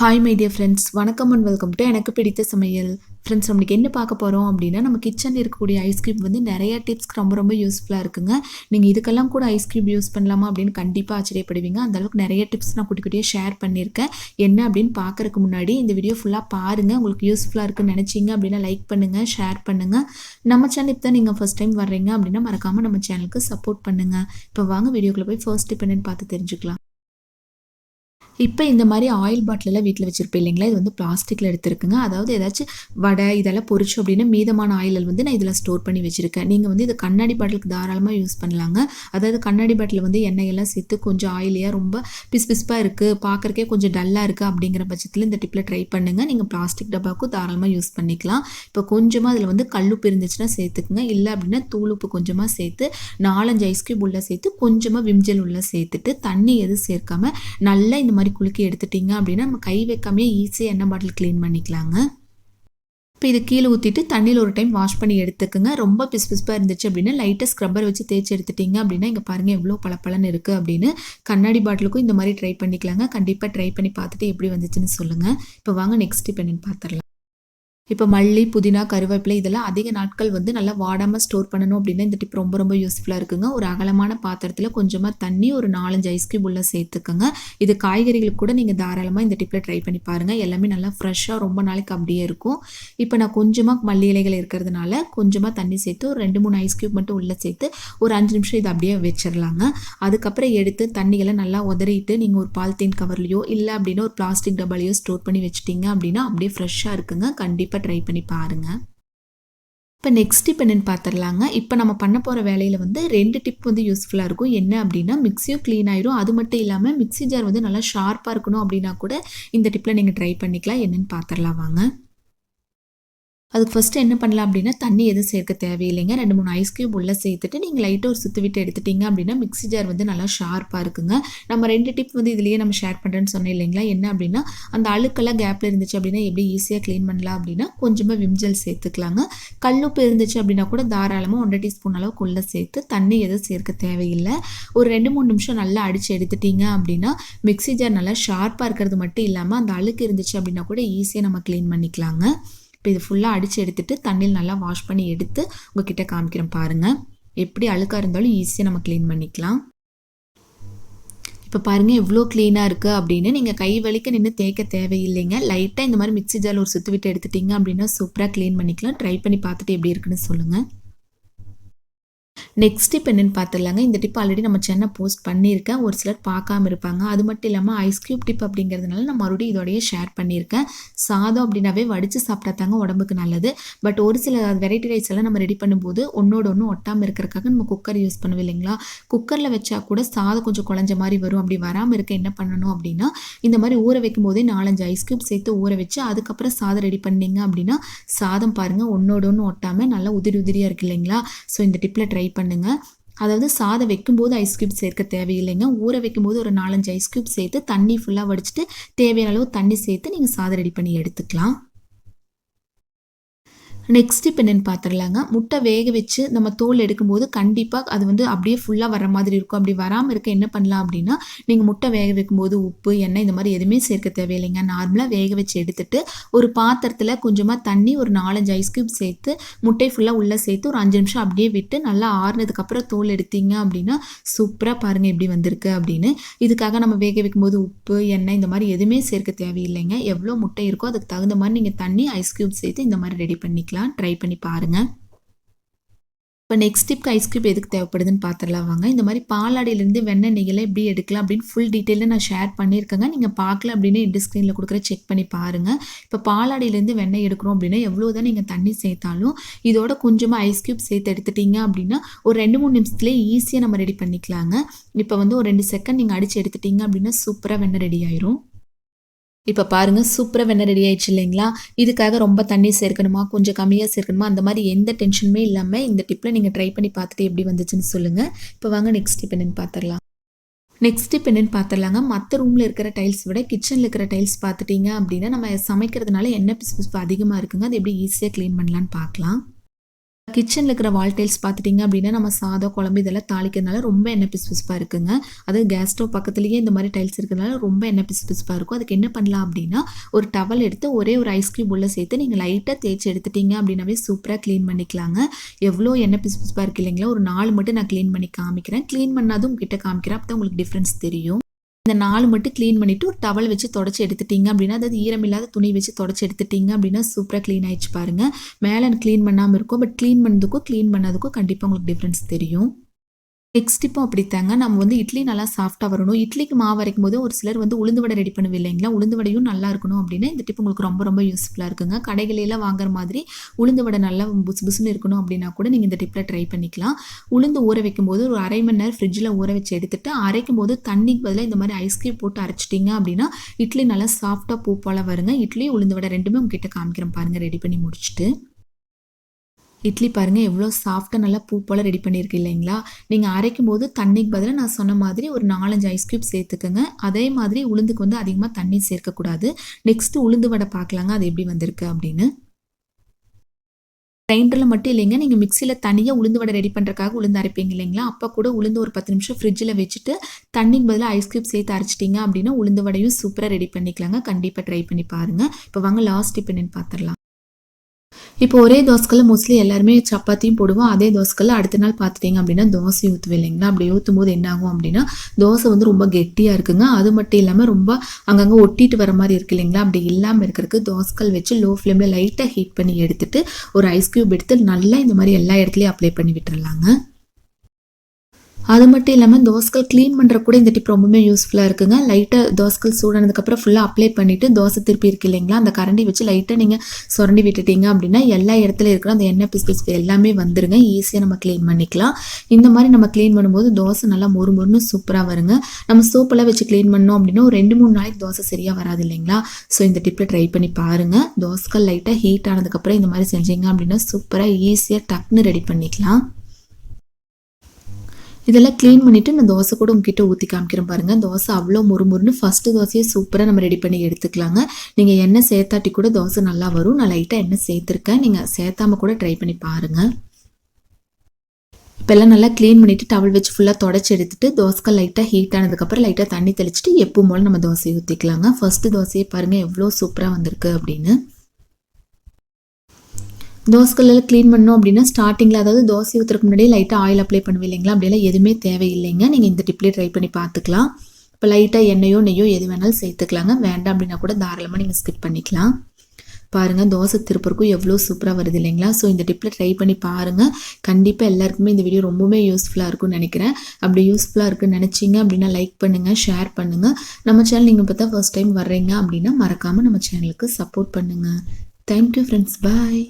Hi my dear friends வணக்கம் and welcome to எனக்கு பிடித்த சமையல். ஃப்ரெண்ட்ஸ் நம்மளுக்கு என்ன பார்க்க போகிறோம் அப்படின்னா நம்ம கிச்சனில் இருக்கக்கூடிய ஐஸ் வந்து நிறைய டிப்ஸ்க்கு ரொம்ப ரொம்ப யூஸ்ஃபுல்லாக இருக்குங்க. நீங்கள் இதுக்கெல்லாம் கூட ஐஸ்கிரீம் யூஸ் பண்ணலாமா அப்படின்னு கண்டிப்பாக ஆச்சரியப்படுவீங்க. அந்த அளவுக்கு நிறைய டிப்ஸ் நான் குட்டி குட்டியாக ஷேர் பண்ணியிருக்கேன். என்ன அப்படின்னு பார்க்குறதுக்கு முன்னாடி இந்த வீடியோ ஃபுல்லாக பாருங்கள் உங்களுக்கு யூஸ்ஃபுல்லாக இருக்குன்னு நினச்சிங்க அப்படின்னா லைக் பண்ணுங்கள் ஷேர் பண்ணுங்கள் நம்ம சேனல் இப்போ தான் நீங்கள் ஃபஸ்ட் டைம் வர்றீங்க அப்படின்னா மறக்காமல் நம்ம சேனலுக்கு சப்போர்ட் பண்ணுங்கள் இப்போ வாங்க வீடியோக்குள்ளே போய் ஃபர்ஸ்ட் டிப் என்னன்னு பார்த்து தெரிஞ்சுக்கலாம். இப்போ இந்த மாதிரி ஆயில் பாட்டிலெல்லாம் வீட்டில் வச்சுருப்பேன் இல்லைங்களா? இது வந்து பிளாஸ்டிக்கில் எடுத்துருக்குங்க. அதாவது ஏதாச்சும் வடை இதெல்லாம் பொரிச்சு அப்படின்னா மீதமான ஆயில் வந்து நான் இதில் ஸ்டோர் பண்ணி வச்சுருக்கேன். நீங்கள் வந்து இது கண்ணாடி பாட்டிலுக்கு தாராளமாக யூஸ் பண்ணலாங்க. அதாவது கண்ணாடி பாட்டில் வந்து எண்ணெயெல்லாம் சேர்த்து கொஞ்சம் ஆயிலியாக ரொம்ப பிஸ் பிஸ்பாக இருக்குது பார்க்குறக்கே கொஞ்சம் டல்லாக இருக்குது அப்படிங்கிற பட்சத்தில் இந்த டிப்பில் ட்ரை பண்ணுங்கள் நீங்கள் பிளாஸ்டிக் டப்பாவுக்கும் தாராளமாக யூஸ் பண்ணிக்கலாம். இப்போ கொஞ்சமாக அதில் வந்து கல்லுப்பு இருந்துச்சுன்னா சேர்த்துக்குங்க. இல்லை அப்படின்னா தூளுப்பு கொஞ்சமாக சேர்த்து நாலஞ்சு ஐஸ்கியூப் உள்ளே சேர்த்து கொஞ்சமாக விம்ஜல் உள்ளே சேர்த்துட்டு தண்ணி எதுவும் சேர்க்காம நல்லா இந்த மாதிரி குலுக்கி எடுத்துட்டிங்க அப்படின்னா நம்ம கை வைக்காமே ஈஸியாக எண்ணெய் பாட்டில் க்ளீன் பண்ணிக்கலாங்க. இப்போ இது கீழே ஊற்றிட்டு தண்ணியில் ஒரு டைம் வாஷ் பண்ணி எடுத்துக்கோங்க. ரொம்ப பிஸ் பிஸ்பாக இருந்துச்சு அப்படின்னா லைட்டாக ஸ்க்ரப்பர் வச்சு தேய்ச்சி எடுத்துட்டிங்க அப்படின்னா இங்கே பாருங்கள் எவ்வளோ பளபளன்னு இருக்குது அப்படின்னு கண்ணாடி பாட்டிலுக்கும் இந்த மாதிரி ட்ரை பண்ணிக்கலாங்க. கண்டிப்பாக ட்ரை பண்ணி பார்த்துட்டு எப்படி வந்துச்சுன்னு சொல்லுங்கள் இப்போ வாங்க நெக்ஸ்ட் இப்போ என்னென்னு பார்த்துடலாம் இப்போ மல்லி புதினா கருவேப்பிலை இதெல்லாம் அதிக நாட்கள் வந்து நல்லா வாடாமல் ஸ்டோர் பண்ணணும் அப்படின்னா இந்த டிப் ரொம்ப ரொம்ப யூஸ்ஃபுல்லாக இருக்குங்க. ஒரு அகலமான பாத்திரத்தில் கொஞ்சமாக தண்ணி ஒரு நாலஞ்சு ஐஸ் உள்ள சேர்த்துக்கோங்க. இது காய்கறிகளுக்கு கூட நீங்கள் தாராளமாக இந்த டிப்பில் ட்ரை பண்ணி பாருங்கள் எல்லாமே நல்லா ஃப்ரெஷ்ஷாக ரொம்ப நாளைக்கு அப்படியே இருக்கும். இப்போ நான் கொஞ்சமாக மல்லி இலைகள் இருக்கிறதுனால கொஞ்சமாக தண்ணி சேர்த்து ஒரு ரெண்டு மூணு ஐஸ் க்யூப் மட்டும் உள்ளே சேர்த்து ஒரு அஞ்சு நிமிஷம் இதை அப்படியே வச்சிடலாங்க அதுக்கப்புறம் எடுத்து தண்ணியெல்லாம் நல்லா உதறிட்டு நீங்கள் ஒரு பால்தீன் கவர்லையோ இல்லை அப்படின்னா ஒரு பிளாஸ்டிக் டப்பாலையோ ஸ்டோர் பண்ணி வச்சிட்டிங்க அப்படின்னா அப்படியே ஃப்ரெஷ்ஷாக இருக்குங்க. கண்டிப்பாக ட்ரை பண்ணி பாருங்கள் இப்போ நெக்ஸ்ட் டிப் என்னென்னு பார்த்துடலாங்க இப்போ நம்ம பண்ண போகிற வேலையில் வந்து ரெண்டு டிப் வந்து யூஸ்ஃபுல்லாக இருக்கும். என்ன அப்படின்னா மிக்சியும் க்ளீன் ஆயிரும். அது மட்டும் இல்லாமல் மிக்சி ஜார் வந்து நல்லா ஷார்ப்பாக இருக்கணும் அப்படின்னா கூட இந்த டிப்பில் நீங்கள் ட்ரை பண்ணிக்கலாம். என்னென்னு பார்த்துடலாம் வாங்க. அதுக்கு ஃபஸ்ட்டு என்ன பண்ணலாம் அப்படின்னா தண்ணி எதுவும் சேர்க்க தேவையில்லைங்க. ரெண்டு மூணு ஐஸ் க்யூப் உள்ளே சேர்த்துட்டு நீங்கள் லைட்டாக ஒரு சுற்று விட்டு எடுத்துட்டிங்க அப்படின்னா மிக்ஸி ஜார் வந்து நல்லா ஷார்ப்பாக இருக்குங்க. நம்ம ரெண்டு டிப் வந்து இதுலேயே நம்ம ஷேர் பண்ணுறேன்னு சொன்னேன் இல்லைங்களா? என்ன அப்படின்னா அந்த அழுக்கெல்லாம் கேப்பில் இருந்துச்சு அப்படின்னா எப்படி ஈஸியாக க்ளீன் பண்ணலாம் அப்படின்னா கொஞ்சமாக விம்ஜல் சேர்த்துக்கலாங்க. கல்லுப்பு இருந்துச்சு அப்படின்னா கூட தாராளமாக ஒன்றரை டீஸ்பூன் அளவுக்கு உள்ளே சேர்த்து தண்ணி எதுவும் சேர்க்க தேவையில்லை. ஒரு ரெண்டு மூணு நிமிஷம் நல்லா அடித்து எடுத்துட்டிங்க அப்படின்னா மிக்ஸி ஜார் நல்லா ஷார்ப்பாக இருக்கிறது மட்டும் இல்லாமல் அந்த அழுக்கு இருந்துச்சு அப்படின்னா கூட ஈஸியாக நம்ம க்ளீன் பண்ணிக்கலாங்க. இப்போ இது ஃபுல்லாக அடித்து எடுத்துகிட்டு தண்ணியில் நல்லா வாஷ் பண்ணி எடுத்து உங்ககிட்ட காமிக்கிறேன் பாருங்கள் எப்படி அழுக்காக இருந்தாலும் ஈஸியாக நம்ம க்ளீன் பண்ணிக்கலாம். இப்போ பாருங்கள் எவ்வளோ க்ளீனாக இருக்குது அப்படின்னு நீங்கள் கை வலிக்க நின்று தேய்க்க தேவையில்லைங்க. லைட்டாக இந்த மாதிரி மிக்சி ஜால் ஒரு சுற்றி விட்டு எடுத்துட்டிங்க அப்படின்னா சூப்பராக க்ளீன் பண்ணிக்கலாம். ட்ரை பண்ணி பார்த்துட்டு எப்படி இருக்குன்னு சொல்லுங்கள் நெக்ஸ்ட் டிப் என்னென்னு பார்த்துடலாங்க இந்த டிப் ஆல்ரெடி நம்ம சென்னை போஸ்ட் பண்ணியிருக்கேன். ஒரு சிலர் பார்க்காம இருப்பாங்க. அது மட்டும் இல்லாமல் ஐஸ் க்யூப் டிப் அப்படிங்கிறதுனால நான் மறுபடியும் இதோடய ஷேர் பண்ணியிருக்கேன். சாதம் அப்படின்னாவே வடித்து சாப்பிட்டா தாங்க உடம்புக்கு நல்லது. பட் ஒரு சில வெரைட்டி ரைஸ் எல்லாம் நம்ம ரெடி பண்ணும்போது ஒன்றோட ஒன்று ஒட்டாமல் இருக்கிறக்காக நம்ம குக்கர் யூஸ் பண்ணுவோம் இல்லைங்களா? குக்கரில் வச்சா கூட சாதம் கொஞ்சம் குழஞ்ச மாதிரி வரும். அப்படி வராமல் இருக்க என்ன பண்ணணும் அப்படின்னா இந்த மாதிரி ஊற வைக்கும் போதே நாலஞ்சு ஐஸ் க்யூப் சேர்த்து ஊற வச்சு அதுக்கப்புறம் சாதம் ரெடி பண்ணீங்க அப்படின்னா சாதம் பாருங்கள் ஒன்றோட ஒன்று ஒட்டாமல் நல்லா உதிரி உதிரியாக இருக்கு இல்லைங்களா? ஸோ இந்த டிப்பில் ட்ரை பண்ணுங்கள் அதாவது சாதம் வைக்கும்போது ஐஸ் க்யூப் சேர்க்க தேவையில்லைங்க. ஊற வைக்கும்போது ஒரு நாலஞ்சு ஐஸ் க்யூப் சேர்த்து தண்ணி ஃபுல்லாக வடிச்சிட்டு தேவையான அளவு தண்ணி சேர்த்து நீங்கள் சாதம் ரெடி பண்ணி எடுத்துக்கலாம். நெக்ஸ்ட் இப்போ என்னென்னு பார்த்துடலாங்க முட்டை வேக வச்சு நம்ம தோல் எடுக்கும்போது கண்டிப்பாக அது வந்து அப்படியே ஃபுல்லாக வர மாதிரி இருக்கும். அப்படி வராமல் இருக்க என்ன பண்ணலாம் அப்படின்னா நீங்கள் முட்டை வேக வைக்கும்போது உப்பு எண்ணெய் இந்த மாதிரி எதுவுமே சேர்க்க தேவையில்லைங்க. நார்மலாக வேக வச்சு எடுத்துட்டு ஒரு பாத்திரத்தில் கொஞ்சமாக தண்ணி ஒரு நாலஞ்சு ஐஸ் க்யூப் சேர்த்து முட்டை ஃபுல்லாக உள்ளே சேர்த்து ஒரு அஞ்சு நிமிஷம் அப்படியே விட்டு நல்லா ஆறுனதுக்கப்புறம் தோல் எடுத்தீங்க அப்படின்னா சூப்பராக பாருங்கள் எப்படி வந்திருக்கு அப்படின்னு. இதுக்காக நம்ம வேக வைக்கும்போது உப்பு எண்ணெய் இந்த மாதிரி எதுவுமே சேர்க்க தேவையில்லைங்க. எவ்வளோ முட்டை இருக்கோ அதுக்கு தகுந்த மாதிரி நீங்கள் தண்ணி ஐஸ் க்யூப் சேர்த்து இந்த மாதிரி ரெடி பண்ணிக்கலாம். பண்ணிக்கலாம் ட்ரை பண்ணி பாருங்கள் இப்போ நெக்ஸ்ட் டிப்க்கு ஐஸ் க்யூப் எதுக்கு தேவைப்படுதுன்னு பார்த்துடலாம் வாங்க. இந்த மாதிரி பாலாடையிலேருந்து வெண்ணெய் நெய்களை எப்படி எடுக்கலாம் அப்படின்னு ஃபுல் டீட்டெயிலில் நான் ஷேர் பண்ணியிருக்கேங்க. நீங்கள் பார்க்கல அப்படின்னு எண்டு ஸ்க்ரீனில் கொடுக்குற செக் பண்ணி பாருங்கள் இப்போ பாலாடையிலேருந்து வெண்ணெய் எடுக்கிறோம் அப்படின்னா எவ்வளோ தான் நீங்கள் தண்ணி சேர்த்தாலும் இதோட கொஞ்சமாக ஐஸ் க்யூப் சேர்த்து எடுத்துட்டீங்க அப்படின்னா ஒரு ரெண்டு மூணு நிமிஷத்துலேயே ஈஸியாக நம்ம ரெடி பண்ணிக்கலாங்க. இப்போ வந்து ஒரு ரெண்டு செகண்ட் நீங்கள் அடித்து எடுத்துட்டீங்க அப்படின்னா சூப்பராக வெண்ணெய் ரெடி ஆயிரும். இப்போ பாருங்கள் சூப்பராக வெண்ணெய் ரெடி ஆயிடுச்சு இல்லைங்களா? இதுக்காக ரொம்ப தண்ணி சேர்க்கணுமா? கொஞ்சம் கம்மியாக சேர்க்கணுமா? அந்த மாதிரி எந்த டென்ஷனுமே இல்லாமல் இந்த டிப்பில் நீங்கள் ட்ரை பண்ணி பார்த்துட்டு எப்படி வந்துச்சுன்னு சொல்லுங்கள் இப்போ வாங்க நெக்ஸ்ட் டிப் என்னென்னு பார்த்துடலாம். நெக்ஸ்ட் டிப் என்னென்னு பார்த்துடலாங்க. மற்ற ரூமில் இருக்கிற டைல்ஸ் விட கிச்சனில் இருக்கிற டைல்ஸ் பார்த்துட்டிங்க அப்படின்னா நம்ம சமைக்கிறதுனால என்ன பிசு பிசுப்பு அதிகமாக இருக்குங்க. அது எப்படி ஈஸியாக க்ளீன் பண்ணலான்னு பார்க்கலாம். கிச்சனில் இருக்கிற வால் டைல்ஸ் பார்த்துட்டிங்க அப்படின்னா நம்ம சாதம் குழம்பு இதெல்லாம் தாளிக்கிறதுனால ரொம்ப எண்ணெய் பிசு பிசுப்பாக இருக்குங்க. அது கேஸ் ஸ்டவ் பக்கத்துலேயே இந்த மாதிரி டைல்ஸ் இருக்கிறதுனால ரொம்ப எண்ணெய் பிசு பிசுப்பாக இருக்கும். அதுக்கு என்ன பண்ணலாம் அப்படின்னா ஒரு டவல் எடுத்து ஒரே ஒரு ஐஸ்கிரீம் உள்ளே உள்ள சேர்த்து நீங்கள் லைட்டாக தேய்ச்சி எடுத்துட்டீங்க அப்படின்னாவே சூப்பராக க்ளீன் பண்ணிக்கலாங்க. எவ்வளோ எண்ணெய் பிசு பிசுப்பாக இருக்கு இல்லைங்களா? ஒரு நாலு மட்டும் நான் க்ளீன் பண்ணி காமிக்கிறேன். க்ளீன் பண்ணாதும் உங்ககிட்ட காமிக்கிறேன். அப்போ தான் உங்களுக்கு டிஃப்ரென்ஸ் தெரியும். இந்த நாலு மட்டும் க்ளீன் பண்ணிவிட்டு ஒரு டவல் வச்சு தொடச்சி எடுத்துட்டீங்க அப்படின்னா அதாவது ஈரமில்லாத துணி வச்சு தொடச்சி எடுத்துட்டீங்க அப்படின்னா சூப்பராக க்ளீன் ஆயிடுச்சு பாருங்கள் மேலே க்ளீன் பண்ணாமல் இருக்கும் பட் க்ளீன் பண்ணதுக்கும் க்ளீன் பண்ணதுக்கும் கண்டிப்பாக உங்களுக்கு டிஃப்ரென்ஸ் தெரியும். நெக்ஸ்ட் இப்போ அப்படித்தாங்க. நம்ம வந்து இட்லி நல்லா சாஃப்டாக வரணும். இட்லிக்கு மாவு அரைக்கும் போது ஒரு சிலர் வந்து உளுந்து வடை ரெடி பண்ணுவோம் இல்லைங்களா? உளுந்து வடையும் நல்லா இருக்கணும் அப்படின்னா இந்த டிப் உங்களுக்கு ரொம்ப ரொம்ப யூஸ்ஃபுல்லாக இருக்குங்க. கடைகளிலெல்லாம் வாங்குற மாதிரி உளுந்து வடை நல்லா புசு புசுன்னு இருக்கணும் அப்படின்னா கூட நீங்கள் இந்த டிப்பில் ட்ரை பண்ணிக்கலாம். உளுந்து ஊற வைக்கும் போது ஒரு அரை மணி நேரம் ஃப்ரிட்ஜில் ஊற வச்சு எடுத்துட்டு அரைக்கும் போது தண்ணிக்கு பதிலாக இந்த மாதிரி ஐஸ்கிரீம் போட்டு அரைச்சிட்டிங்க அப்படின்னா இட்லி நல்லா சாஃப்டாக பூ போல வருங்க. இட்லி உளுந்து வடை ரெண்டுமே உங்ககிட்ட காமிக்கிறேன் பாருங்கள் ரெடி பண்ணி முடிச்சுட்டு. இட்லி பாருங்கள் எவ்வளோ சாஃப்டாக நல்லா பூ போல் ரெடி பண்ணியிருக்கு இல்லைங்களா? நீங்கள் அரைக்கும் போது தண்ணிக்கு பதிலாக நான் சொன்ன மாதிரி ஒரு நாலஞ்சு ஐஸ் க்யூப் சேர்த்துக்கோங்க. அதே மாதிரி உளுந்துக்கு வந்து அதிகமாக தண்ணி சேர்க்கக்கூடாது. நெக்ஸ்ட்டு உளுந்து வடை பார்க்கலாங்க அது எப்படி வந்திருக்கு அப்படின்னு. கிரைண்டரில் மட்டும் இல்லைங்க நீங்கள் மிக்சியில் தனியாக உளுந்து வடை ரெடி பண்ணுறக்காக உளுந்து அரைப்பீங்க இல்லைங்களா? அப்போ கூட உளுந்து ஒரு பத்து நிமிஷம் ஃப்ரிட்ஜில் வச்சுட்டு தண்ணிக்கு பதிலாக ஐஸ்கிரீம் சேர்த்து அரைச்சிட்டிங்க அப்படின்னா உளுந்து வடையும் சூப்பராக ரெடி பண்ணிக்கலாங்க. கண்டிப்பாக ட்ரை பண்ணி பாருங்கள் இப்போ வாங்க லாஸ்ட் டிப் என்னென்னு பார்த்துடலாம் இப்போ ஒரே தோசைக்கல்ல மோஸ்ட்லி எல்லாருமே சப்பாத்தியும் போடுவோம். அதே தோசைக்கல்ல அடுத்த நாள் பார்த்துட்டிங்க அப்படின்னா தோசை ஊற்றுவே இல்லைங்களா? அப்படி ஊற்றும் போது என்ன ஆகும் அப்படின்னா தோசை வந்து ரொம்ப கெட்டியாக இருக்குங்க. அது மட்டும் இல்லாமல் ரொம்ப அங்கங்கே ஒட்டிட்டு வர மாதிரி இருக்கு இல்லைங்களா? அப்படி இல்லாமல் இருக்கிறதுக்கு தோசைக்கல் வச்சு லோ ஃப்ளேமில் லைட்டாக ஹீட் பண்ணி எடுத்துட்டு ஒரு ஐஸ் க்யூப் எடுத்து நல்லா இந்த மாதிரி எல்லா இடத்துலையும் அப்ளை பண்ணி விட்டுறலாங்க. அது மட்டும் இல்லாமல் தோசைகள் க்ளீன் பண்ணுற கூட இந்த டிப் ரொம்பவுமே யூஸ்ஃபுல்லாக இருக்குங்க. லைட்டாக தோசைகள் சூடானதுக்கப்புறம் ஃபுல்லாக அப்ளை பண்ணிவிட்டு தோசை திருப்பி இருக்கு இல்லைங்களா? அந்த கரண்டி வச்சு லைட்டாக நீங்கள் சுரண்டி விட்டுட்டீங்க அப்படின்னா எல்லா இடத்துல இருக்கிற அந்த எண்ணெய் பிஸ்பிஸ் எல்லாமே வந்துருங்க. ஈஸியாக நம்ம க்ளீன் பண்ணிக்கலாம். இந்த மாதிரி நம்ம க்ளீன் பண்ணும்போது தோசை நல்லா மொறு மொறுன்னு சூப்பராக வருங்க. நம்ம சோப்பெல்லாம் வச்சு க்ளீன் பண்ணோம் அப்படின்னா ஒரு ரெண்டு மூணு நாளைக்கு தோசை சரியாக வராது இல்லைங்களா? ஸோ இந்த டிப்பில் ட்ரை பண்ணி பாருங்கள் தோசைகள் லைட்டாக ஹீட் ஆனதுக்கப்புறம் இந்த மாதிரி செஞ்சீங்க அப்படின்னா சூப்பராக ஈஸியாக டக்குன்னு ரெடி பண்ணிக்கலாம். இதெல்லாம் க்ளீன் பண்ணிவிட்டு நான் தோசை கூட உங்ககிட்ட ஊற்றி காமிக்கிறேன் பாருங்கள் தோசை அவ்வளோ முறுமுறுன்னு ஃபஸ்ட்டு தோசையை சூப்பராக நம்ம ரெடி பண்ணி எடுத்துக்கலாங்க. நீங்கள் எண்ணெய் சேர்த்தாட்டி கூட தோசை நல்லா வரும். நான் லைட்டாக எண்ணெய் சேர்த்துருக்கேன். நீங்கள் சேர்த்தாம கூட ட்ரை பண்ணி பாருங்கள் இப்போல்லாம் நல்லா க்ளீன் பண்ணிவிட்டு டவல் வச்சு ஃபுல்லாக தொடச்சி எடுத்துட்டு தோசைக்காய் லைட்டாக ஹீட் ஆனதுக்கப்புறம் லைட்டாக தண்ணி தெளிச்சிட்டு எப்போ போல் நம்ம தோசையை ஊற்றிக்கலாங்க ஃபஸ்ட்டு தோசையை பாருங்கள் எவ்வளோ சூப்பராக வந்திருக்கு அப்படின்னு. தோசைக்கல்லில் க்ளீன் பண்ணோம் அப்படின்னா ஸ்டார்டிங்கில் அதாவது தோசை ஊற்றுறதுக்கு முன்னாடியே லைட்டாக ஆயில் அப்ளை பண்ணுவோம் இல்லைங்களா? அப்படியெல்லாம் எதுவுமே தேவையில்லைங்க. நீங்கள் இந்த டிப்லேயே ட்ரை பண்ணி பார்த்துக்கலாம். இப்போ லைட்டாக எண்ணெயோ நெய்யோ எது வேணாலும் சேர்த்துக்கலாங்க. வேண்டாம் அப்படின்னா கூட தாராளமாக நீங்கள் ஸ்கிப் பண்ணிக்கலாம். பாருங்கள் தோசை திருப்பருக்கும் எவ்வளோ சூப்பராக வருது இல்லைங்களா? ஸோ இந்த டிப்பில் ட்ரை பண்ணி பாருங்கள் கண்டிப்பாக எல்லாருக்குமே இந்த வீடியோ ரொம்பவே யூஸ்ஃபுல்லாக இருக்கும்னு நினைக்கிறேன். அப்படி யூஸ்ஃபுல்லாக இருக்குன்னு நினச்சிங்க அப்படின்னா லைக் பண்ணுங்கள் ஷேர் பண்ணுங்கள் நம்ம சேனல் நீங்கள் பார்த்தா ஃபர்ஸ்ட் டைம் வர்றீங்க அப்படின்னா மறக்காமல் நம்ம சேனலுக்கு சப்போர்ட் பண்ணுங்கள் தேங்க்யூ ஃப்ரெண்ட்ஸ் பாய்